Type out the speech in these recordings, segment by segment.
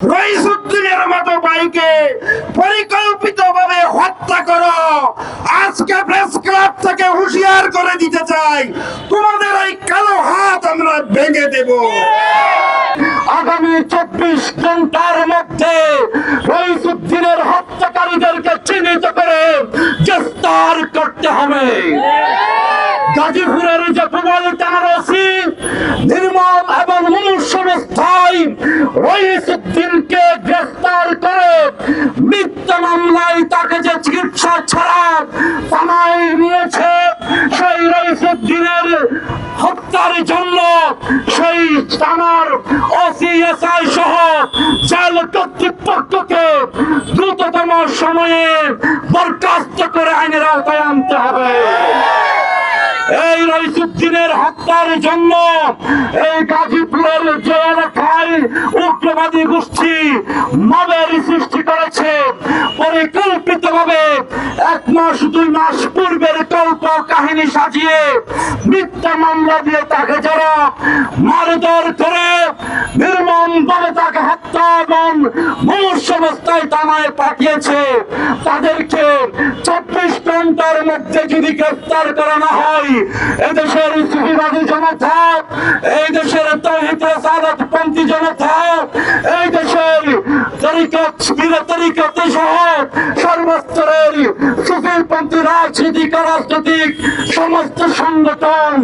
রইসুদ্দিনের মতো ভাইকে পরিকল্পিত ভাবে হত্যা করো। আজকে প্রেস ক্লাব থেকে হুঁশিয়ার করে দিতে চাই। তোমাদের এই কালো হাত আমরা ভেঙে দেব। আগামী চব্বিশ ঘণ্টার মধ্যে রইসুদ্দিনের হত্যাকারীদেরকে চিহ্নিত করে গ্রেফতার করতে হবে। গাজীপুরের যে প্রবল টানারসি নির্মম এবং মনুষ্যবস্থায় রইসুদ্দিনকে গ্রেফতার করে মিথ্যা মামলায় তাকে যে চিকিৎসা ছাড়া থানায় নিয়েছে, সেই রইসুদ্দিনের হত্যার জন্য সেই থানার ওসিএসআই সহ জেল কর্তৃপক্ষকে দ্রুততম সময়ে বরখাস্ত করে আইনের আওতায় আনতে হবে। এই রইসুদ্দিনের হত্যার জন্য এই গাজীপুরের যে উগ্রবাদী গোষ্ঠী মবের সৃষ্টি করেছে। পরিকল্পিত ভাবে এক মাস, দুই মাস পূর্বের কল্প কাহিনী সাজিয়ে মিথ্যা মামলা দিয়ে তাকে যারা মারধর করে নির্মম ভাবে তাকে হত্যা এবং মনুষ্য অবস্থায় পাঠিয়েছে, তাদেরকে চব্বিশ ঘণ্টার মধ্যে যদি গ্রেফতার করা না হয়, এদেশের সুবিবাদী জনতা, এই দেশের তহিদ সাদত পন্থী জনতা এই দেশের তরিকত বিরোধ তরিকত সহ সর্বস্তরের সুফিপন্থী রাজনীতিক রাজনৈতিক সমস্ত সংগঠন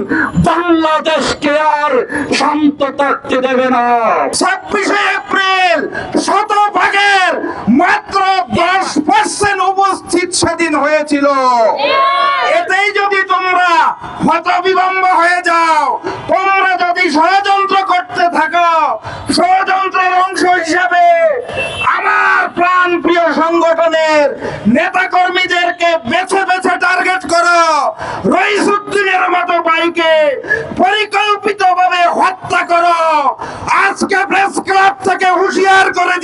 বাংলাদেশকে আর শান্ত থাকতে দেবে না। ছাব্বিশে এপ্রিল শতভাগের মাত্র দশ পার্সেন্ট উপস্থিত সেদিন হয়েছিল। এতেই যদি তোমরা হতবিবম্ব হয়ে যাও তোমরা যদি ষড়যন্ত্র করতে থাকো ষড়যন্ত্রের অংশ হিসাবে আমার প্রাণ প্রিয় সংগঠনের নেতা কর্মীদেরকে বেছে বেছে টার্গেট করো রইসুদ্দিনের মতো ভাইকে পরিকল্পিত ভাবে হত্যা করো আজকে প্রেস ক্লাব থেকে হুঁশিয়ার করে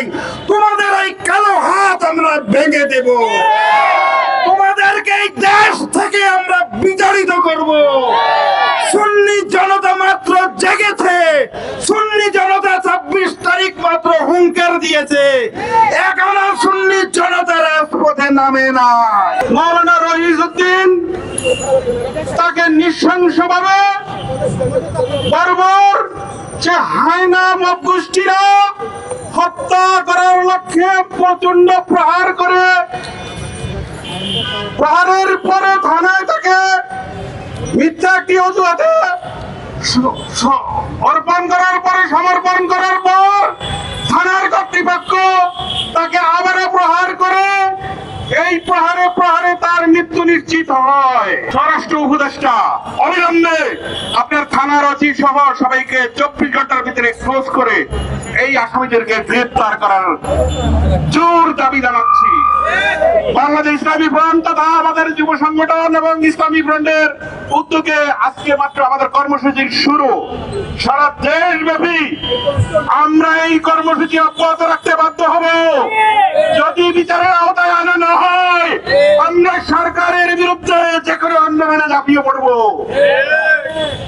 চাই তোমাদের এই কালো হাত আমরা ভেঙে দেব। তোমাদেরকে এই দেশ থেকে আমরা বিতাড়িত করব। সুন্নি জনতা মাত্র জেগেছে। সুন্নি জনতা ছাব্বিশ তারিখ মাত্র হুঙ্কার দিয়েছে। এখনও সুন্নি জনতা রাজপথে নামে না। মৌলানা রহিজউদ্দিন তাকে নৃশংসভাবে বর্বর যে হায়না মব গোষ্ঠীরা লক্ষ্যে প্রচণ্ড প্রহার করে। প্রহারের পরে থানায় তাকে মিথ্যা একটি অজুহাতে অর্পণ করার পরে, সমর্পণ করার পর থানার কর্তৃপক্ষ তাকে আবারও প্রহার করে। এই প্রহারে প্রহারে তার মৃত্যু নিশ্চিত হয়। স্বরাষ্ট্র উপদেষ্টা, অবিলম্বে আপনার থানার অচি সহ সবাইকে চব্বিশ ঘণ্টার ভিতরে এক্সপোজ করে এই আসামিদেরকে গ্রেপ্তার করার জোর দাবি জানাচ্ছি। বাংলাদেশ ইসলামী ফ্রন্ট তথা আমাদের যুব সংগঠন এবং ইসলামী ফ্রন্টের উদ্যোগে আজকে মাত্র আমাদের কর্মসূচির শুরু। সারা দেশব্যাপী আমরা এই কর্মসূচি অব্যাহত রাখতে বাধ্য হব। যদি বিচারের আওতায়